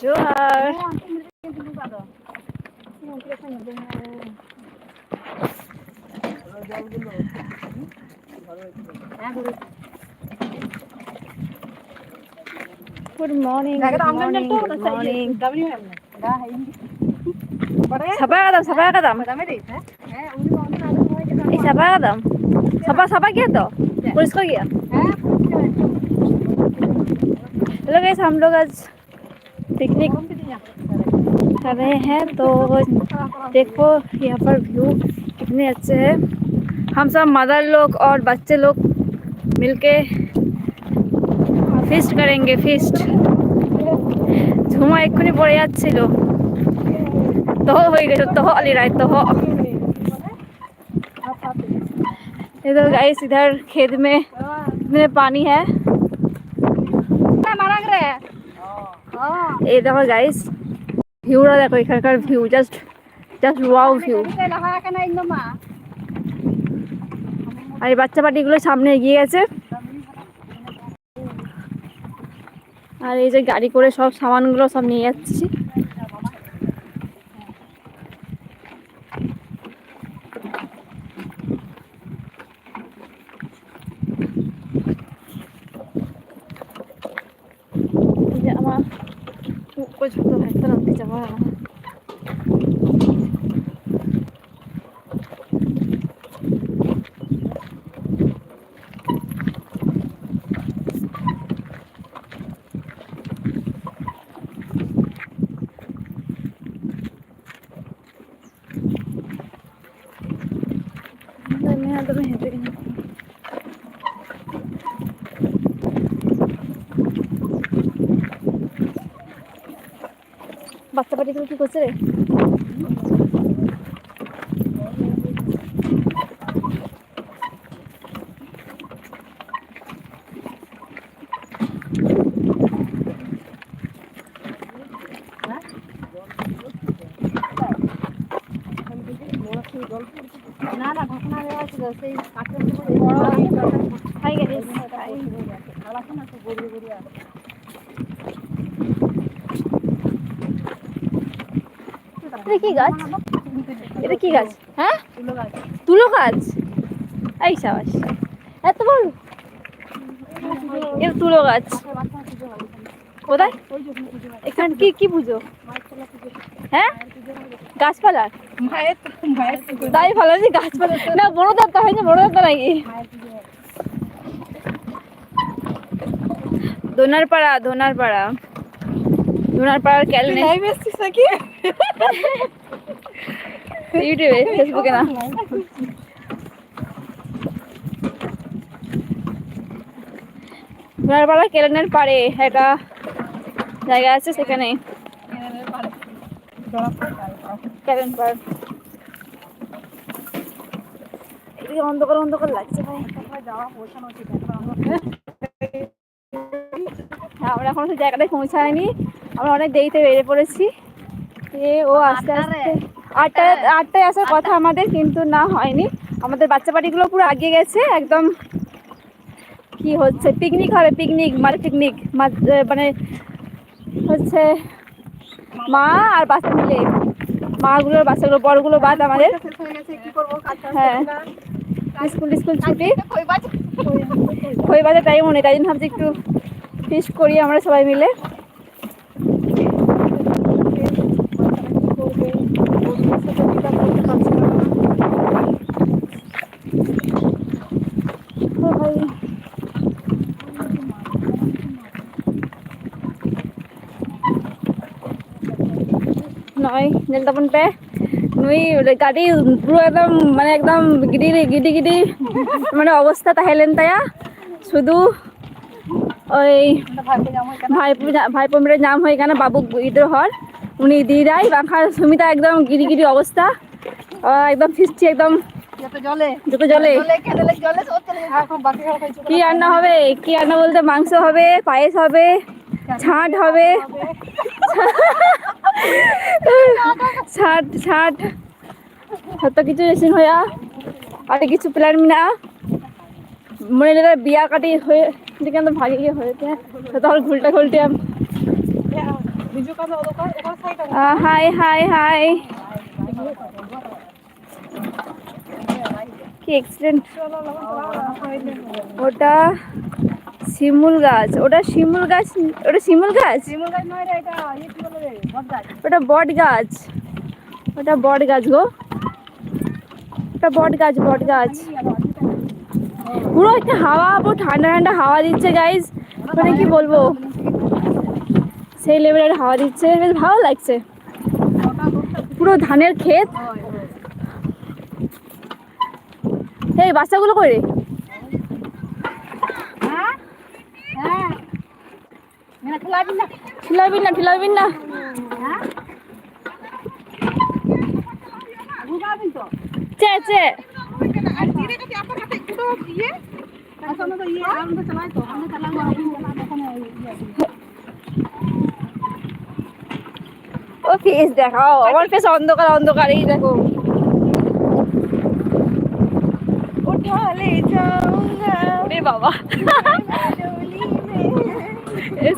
Johar good morning good morning সাবা কাদাম সাবা কাদাম এই সাবা কাদাম সাবা সাবা গিয়া तो पुलिस गया हेलो गाइस हम लोग आज पिकनिक कर रहे हैं तो देखो यहाँ पर व्यू कितने अच्छे हैं हम सब मदर लोग और बच्चे लोग मिलके ফিস্ট করেंगे ফিস্ট ঝুমা এক্ষুনি পড়ে যাচ্ছিল তহ হয়ে গেছে তহ আলী রায় তহ इधर गाइस इधर खेत में इतने पानी है এই দেখো গাইস ভিউরা দেখো, এখানকার view just just wow view আর এই বাচ্চা পাটিগুলো সামনে এগিয়ে গেছে। আর এই যে গাড়ি করে সব সামানগুলো সব নিয়ে যাচ্ছি। বাচ্চা পাটিগুলো কি করছে রে? না না ঘটনা দেওয়া ছিল সেই কাঠের হাই গাইস এটা কি গাছ? এটা কি গাছ? হ্যাঁ? তুলো গাছ? এই সাবাস। এত বড়? এটা তুলো গাছ। কোথায়? এখানে কি কি পুজো? হ্যাঁ? গাছপালা? তাই ভালো আছে গাছপালা। না, বড় দত্তা হয়নি বড় দত্তা নাকি? দোনারপাড়া। দোনারপাড়া দোনারপাড়ার ক্যালেন্ডার লাইভ এসছিস নাকি ইউটিউবে ফেসবুকে না দোনারপাড়া ক্যালেন্ডার পাড়ে একটা জায়গা আছে সেখানে। ক্যালেন্ডার পাড় এদিকে অন্ধকার অন্ধকার লাগছে ভাই। হ্যাঁ, আমরা এখনও সেই জায়গাটায় পৌঁছায়নি। আমরা অনেক দেরিতে বেরিয়ে পড়েছি। এ ও আস্তে আস্তে আটটায় আটটায় আসার কথা আমাদের কিন্তু না হয়নি। আমাদের বাচ্চা বাড়িগুলো পুরো আগিয়ে গেছে একদম কি হচ্ছে? পিকনিক হবে পিকনিক মানে পিকনিক মানে হচ্ছে মা আর বাচ্চা মিলে। মাগুলোর বাচ্চাগুলো বড়গুলো বাদ আমাদের। হ্যাঁ স্কুল স্কুল ছুটি। খই বাজার টাইমও নেই তাই জন্য ভাবছি একটু ফিস্ট করি আমরা সবাই মিলে ও ভাই নয় জলদাপন पे নুই গাড়ি পুরো একদম মানে একদম গিডি গিডি গিডি মানে অবস্থা তাহেলেন তায়া। শুধু ওই ভাইপো ভাইপো মেরে নাম হয়ে কেন বাবু ইদের হর উনি দিদাই বাংখার সুমিতা একদম গিরি গিরি অবস্থা। একদম ফিসছি একদম। জলে। কি রান্না হবে? কি রান্না বলতে মাংস হবে পায়েস হবে ছাট হবে। ছাট ছাট সব কিছু রেসিন হইয়া আর কিছু প্ল্যান মিনা মনে লেগে বিয়া কাটি হয়ে কিন্তু ভাগে গিয়ে হয়েছে। তখন ঘুলটা ঘুলটে হাই হাই হাই। কি এক্সিডেন্ট ওটা শিমুল গাছ। ওটা শিমুল গাছ ওটা শিমুল গাছ? ওটা বট গাছ। ওটা বট গাছ গো। ওটা বট গাছ বট গাছ। পুরো একটা হাওয়া পুরো ঠান্ডা ঠান্ডা হাওয়া দিচ্ছে গাইজ মানে কি বলব? সেই লেভেলের হাওয়া দিচ্ছে বেশ ভালো লাগছে। পুরো ধানের ক্ষেত। এই বাচ্চাগুলো করে ঠিলাবিন না ঠিলাবিন না চে চে। ও ফেস দেখাও আমার ফেস অন্ধকার অন্ধকার এই দেখো। রে বাবা।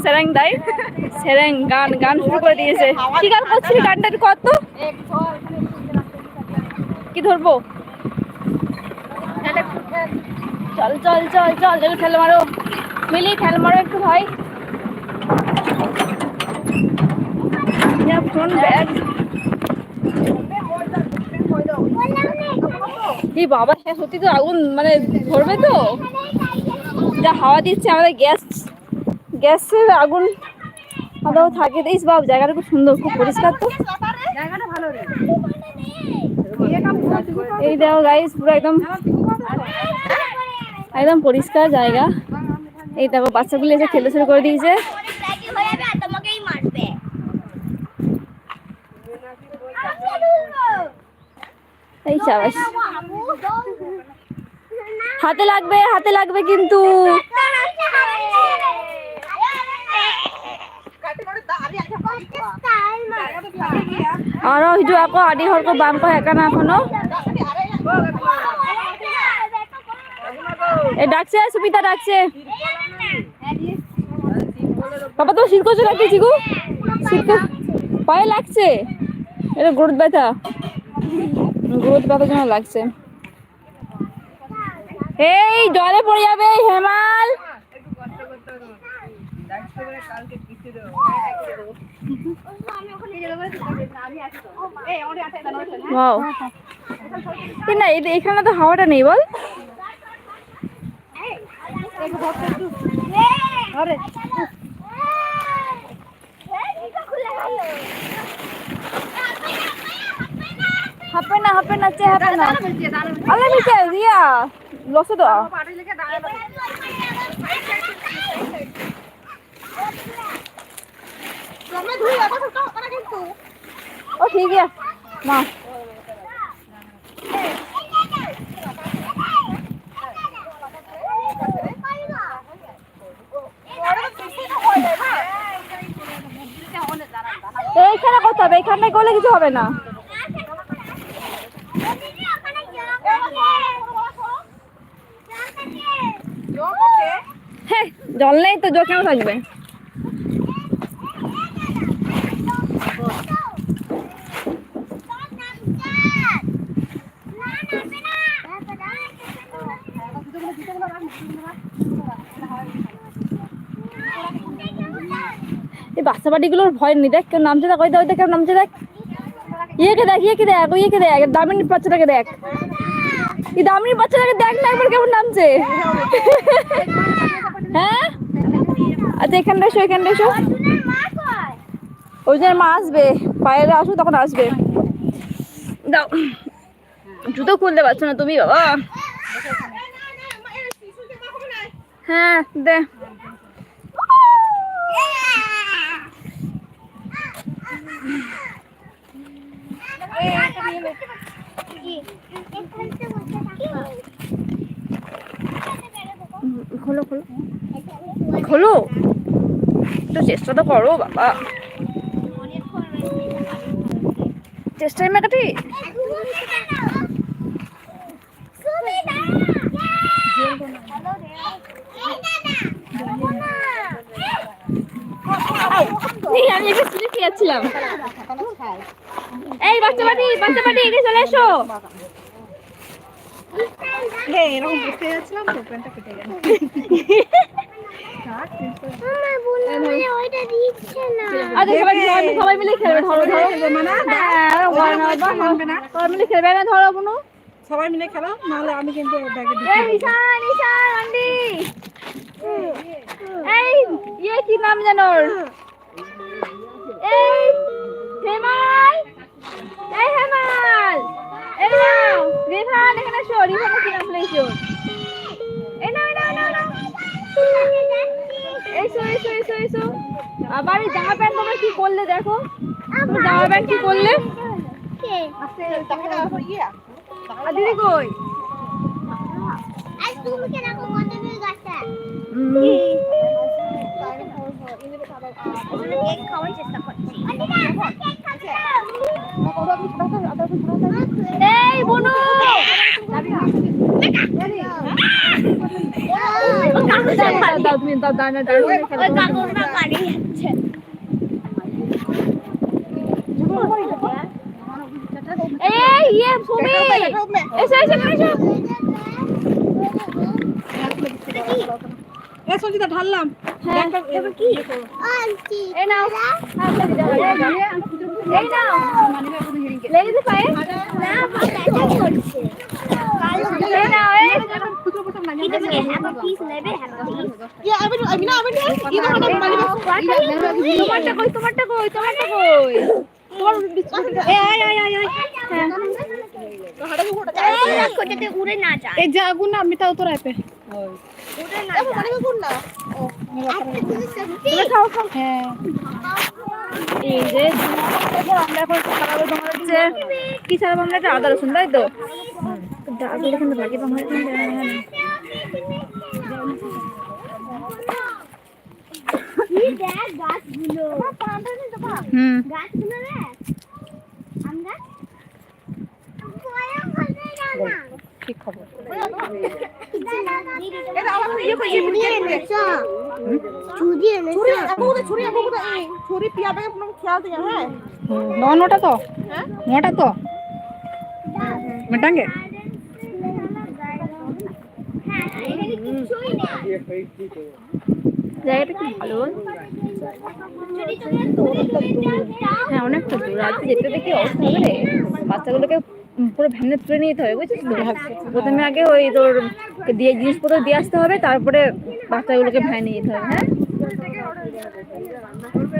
সেরেং দাই সেরেং গান গান শুরু করে দিয়েছে। কি গান করছিলি? গানটা একটু কত কি ধরবো? চল চল চল চল চল খেল মারো। মিলি খেল মারো একটু ভাই। ফোন ব্যাগ এই বাবা হ্যাঁ সত্যি তো আগুন মানে ধরবে তো। যা হাওয়া দিচ্ছে, আমাদের গ্যাস গ্যাসের আগুন আদাও থাকে। দিস বাবু জায়গাটা খুব সুন্দর খুব পরিষ্কার তো। এই দেখো গাইস পুরো একদম একদম পরিষ্কার জায়গা। এই দেখো বাচ্চাগুলো এসে খেলে শুরু করে দিয়েছে। এই চাবাস হাতে লাগবে হাতে লাগবে কিন্তু। আরও হিজু আকৌ আদি হলকো বামকো হেকানা এখনও। এ, ডাকছে সুবিধা ডাকছে। বাবা তো শীত করছে লাগছে চিকু শীত পায়ে লাগছে। এটা গ্রোথ ব্যথা গ্রোথ ব্যথার জন্য লাগছে। এই জলে পড়ে যাবে, হেমাল। ওয়াও না এখানে তো হাওয়াটা নেই, বল। হাপে না হাপে না, চে, হাপে না। আলে মিছে রিয়া, লসে তো। ও ঠিক আছে। মা। এইখানে করতে হবে? এইখানে করলে কিছু হবে না। হ্যাঁ। জল নেই তো জল কেন থাকবে? বাচ্চা বাড়িগুলোর ভয় নেই দেখ, কেউ নামছে দেখ, ওই দেখ ওই দেখ, কেউ নামছে দেখ। ইয়েকে দেখ ইয়েকে দেখ ওই ইয়েকে দেখ দামিনী বাচ্চাটাকে দেখ। এই দামিনী বাচ্চাটাকে দেখ না, একবার কেমন নামছে। হ্যাঁ? আচ্ছা এখানটা এসো এখানটা এসো। ওই জন্য মা আসবে বাইরে আসো তখন আসবে। দাও। জুতো খুলতে পারছ না তুমি, বাবা। হ্যাঁ দে। খোলো খোলো। খোলো? একটু চেষ্টা তো করো বাবা। চেষ্টাই মেকাটি আমি একটা সিঁড়ি খেয়ে এই বাচ্চা বাটি বাচ্চা বাটি এদিকে চলে এসো। হ্যাঁ এরকম দেখতে যাচ্ছিলাম তো প্যান্টটা কেটে গেল। আচ্ছা সবাই সবাই- সবাই মিলে খেলবে ধরো ধরো। হ্যাঁ, নয়, বাহ, সবাই মিলে খেলবে না। ধরো বুনু। সবাই মিলে খেলো নাহলে আমি কিন্তু ব্যাগে এই আন্টি। এই ইয়ে কি নাম জানো এই হেমাল। এই হেমাল। এই নাও রিভান এখানে এসো রিভান কি নাম লিখছো এই নাও নাও, নাও, নাও। এসো এসো এসো এসো আবার এই জামা প্যান্ট তোমরা কি করলে দেখো তুমি জামা প্যান্ট কি করলে দিদি কই খাওয়ার চেষ্টা তুমি দাও বাড়ি যাচ্ছে এই ইয়ে সুমি! এসো এসো এসো! এ সঞ্জিতা ঢাললাম। হ্যাঁ। কি? এই নাও। এই নাও। লেগেছে পায়ে? না বাবা করছে। এই নাও এই। খুচরো খুচরো লাগে এটা হ্যাপা পিস নেবে? হ্যাপা ইয়া আমি আমি না আমি না কি তোমারটা কই তোমারটা কই? তোমারটা কই তোমার এ আয় আয় আয় আয়। এই রাখো যাতে উড়ে না যায়। এই আমি তাও তো রাইপে উড়ে না যায় তুমি খাও খাও। হ্যাঁ। এই যে আমরা এখন খাব তোমার হচ্ছে কি ছাড়াবো আমরা একটা আদা রসুন তাই তো ভাজি পাবো এই দেখ গাছগুলো হুম। গাছগুলো আমরা কোয়া খাতে যাও না কি খবর দিয়ে হ্যাঁ? নটা তো? হ্যাঁ? নটা তো? মেটাঙ্গে জায়গাটা কি ভালো? হ্যাঁ অনেকটা দূর। আজকে যেতে দেখি অবস্থা হবে রে বাচ্চাগুলোকে পুরো ভ্যানে তুলে নিয়ে যেতে হবে, বুঝছিস প্রথমে আগে ওই তোর দিয়ে জিনিসপত্র দিয়ে আসতে হবে, তারপরে বাচ্চাগুলোকে ভ্যানে নিয়ে যেতে হবে হ্যাঁ? খুলতে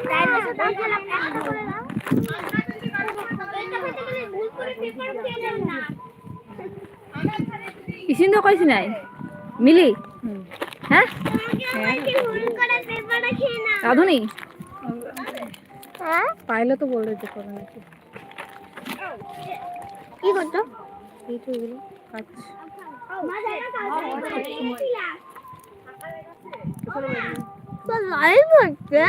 তো কইছি নাই? মিলি? হ্যাঁ? তোমাকে আমাকে ভুল করে পেপার রাধুনি? হ্যাঁ? পাইলে তো বলে দিতে পারে নাকি। কি করতো? এই তো এগুলো কাজ লাইভ হচ্ছে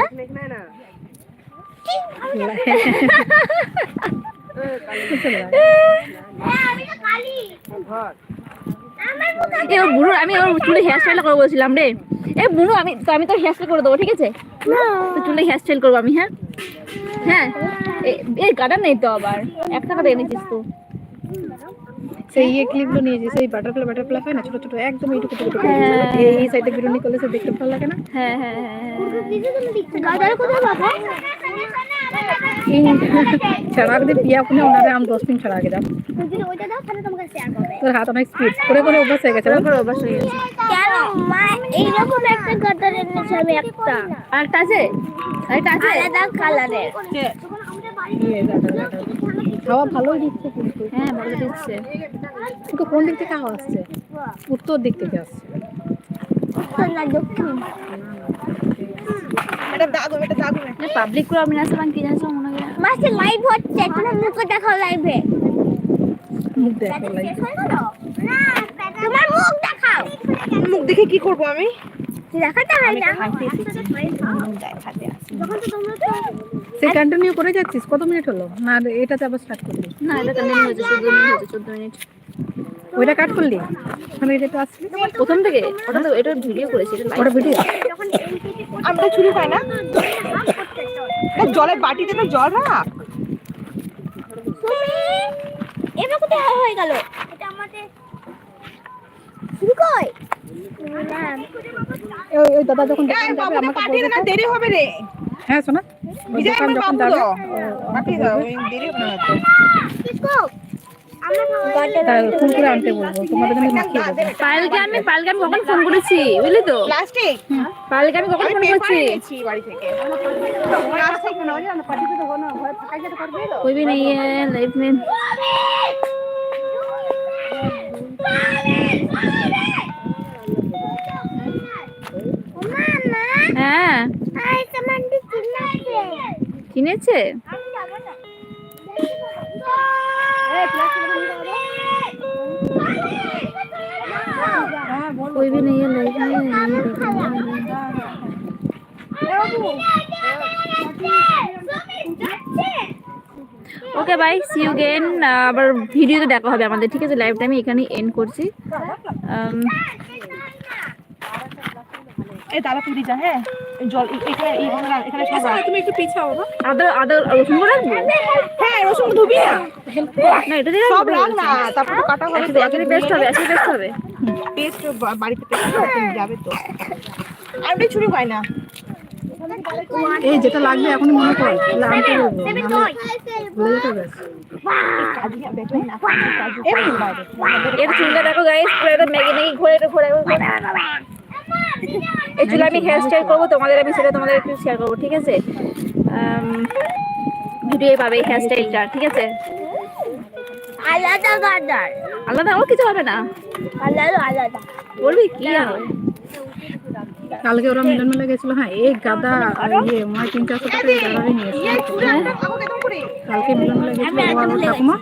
বুড়ো, আমি ওর চুলে হেয়ার স্টাইল করে বলছিলাম রে। এ, বুড়ো, আমি তো আমি তো হেয়ার স্টাইল করে দেবো, ঠিক আছে? চুলে হেয়ার স্টাইল করব আমি হ্যাঁ? হ্যাঁ। এই গার্ডার নেই তো আবার। এক টাকা দিয়ে নিচ্ছিস তো সেই ইয়ে ক্লিপগুলো নিয়েছি সেই বাটারফ্লাই বাটারফ্লাই হয় না ছোট ছোট একদম এইটুকু টুকু টুকু হ্যাঁ। এই- সাইডে বিরুনি করলে সে দেখতে ভালো লাগে না। হ্যাঁ হ্যাঁ হ্যাঁ হ্যাঁ। ছাড়া আগে পিয়া ফোনে ওনারে আমি দশ দিন ছাড়া আগে দাম দাও তাহলে তোমাকে শেয়ার করবে তোর হাত অনেক স্পিড করে করে অভ্যাস হয়ে গেছে তারপর অভ্যাস হয়ে গেছে। কেন? মা এইরকম একটা গাদার এনেছে আমি একটা। আরেকটা আছে আরেকটা আছে আলাদা কালারের খাওয়া ভালোই দিচ্ছে কিন্তু। হ্যাঁ ভালো দিচ্ছে। কিন্তু কোন দিক থেকে খাওয়া আসছে? উত্তর দিক থেকে আসছে। পাবলিক করে আমি কি মনে হয়? মাসে লাইভ হচ্ছে। তোমার মুখ দেখাও লাইভে মুখ দেখো লাগে তোমার মুখ দেখাও। মুখ দেখে কি করব আমি? দেখাতে হয় না। সে কন্টিনিউ করে যাচ্ছিস? কত মিনিট হলো? না এটাতে আবার স্টার্ট করলি। না এটা কন্টিনিউ হয়েছে চোদ্দ মিনিট হয়েছে চোদ্দ মিনিট ওইটা কাট করলি? মানে এটা তো আসলি? প্রথম থেকে ওটা তো এটা ভিডিও করেছি এটা ওটা ভিডিও আমরা চুরি পাই না? না, জলের বাটিতে তো জল রাখ তুমি এটা কোথায় হয়ে গেল? এটা আমাদের শুরু কই? দাদা যখন আমাকে দেরি হবে রে। হ্যাঁ শোনা। দোকান আমার যখন বাবু যাবে তো। ও, আমাকে পাঠিয়ে দাও বলবে, ওই দেরি হবে না তো কিসকো আমরা তা ফোন করে আনতে বলবো তোমাদের আমি মাখিয়ে দেবো পায়েলকে আমি পায়েলকে আমি কখন ফোন করেছি বুঝলি তো প্লাস্টিক পায়েলকে আমি কখন আমি ফোন পেপার করছি এনেছি বাড়ি থেকে कोई भी नहीं है लाइफ में মামা হ্যাঁ আই সামানটি চিনাছে চিনেছে আমি যাব না कोई भी नहीं है लाइफ में okay bye see you again আবার ভিডিওতে দেখা হবে আমাদের ঠিক আছে লাইভটা আমি এখানেই এন্ড করছি Um, এই দাদা তুই যা হ্যাঁ? জল এখানে এখানে- এখানে। তুমি একটু পিছাও আদা আদা রসুন করে হ্যাঁ রসুন ধুবি না? না এটা দিয়ে সব রাখ না তারপর তো কাটা হবে। এখানে পেস্ট হবে আজকে পেস্ট হবে। পেস্ট বাড়িতে পেস্ট যাবে তো। আর ওটা চুরি হয় না। এই যেটা লাগবে এখনই মনে কর। বলব ব্যাস এর চুলটা দেখো গাইস পুরো মেগে মেগে ঘুরে ঘুরে ঘুরে। এই চুলে আমি হেয়ার স্টাইল করব তোমাদের আমি সেটা তোমাদের একটু শেয়ার করব ঠিক আছে? ভিডিও পাবে এই হেয়ার স্টাইলটা ঠিক আছে? আলাদা গাদার আলাদা? ও কিছু হবে না। আলাদা আলাদা। বলবি কি হবে কালকে ওরা মিলন মেলা গেছিল হ্যাঁ এই গাদা আর ইয়ে হয় তিন চারশো টাকা গাদারই করে? কালকে মিলন মেলা গেছিল ঠাকুমা?